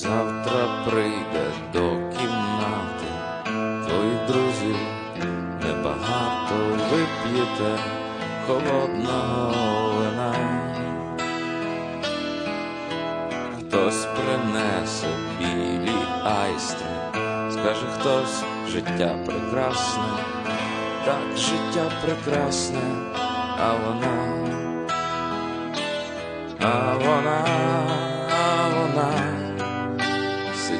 завтра прийде до кімнати, твої друзі небагато вип'єте холодного вина, хтось принесе білі айстри, скаже хтось життя прекрасне, так життя прекрасне, а вона, а вона, а вона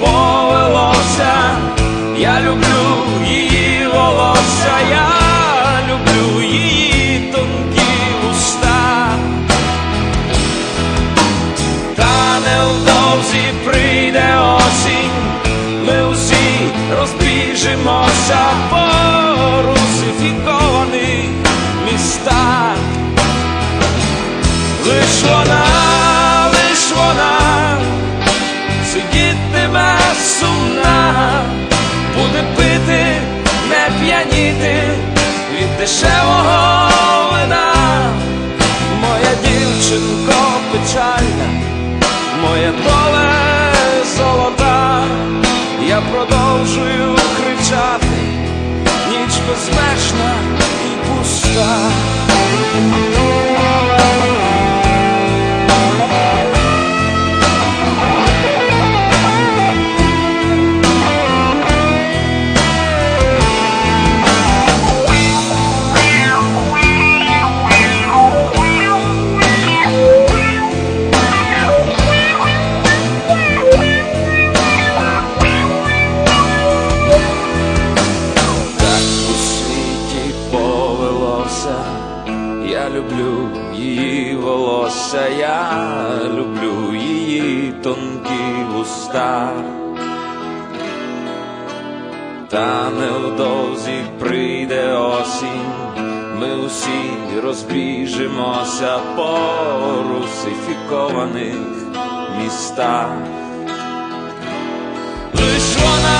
Повелося, я люблю її волосся, я люблю її тонкі уста, та невдовзі прийде осінь, ми усі розбіжимося по русифікованих містах. Лиш вона, сумна, буде пити, не п'яніти від дешевого вина. Моя дівчинко печальна, моя доле золота, я продовжую кричати, ніч безмежна волосся, я люблю її тонкі вуста. Та невдовзі прийде осінь, ми усі розбіжимося по русифікованих містах. Лиш вона,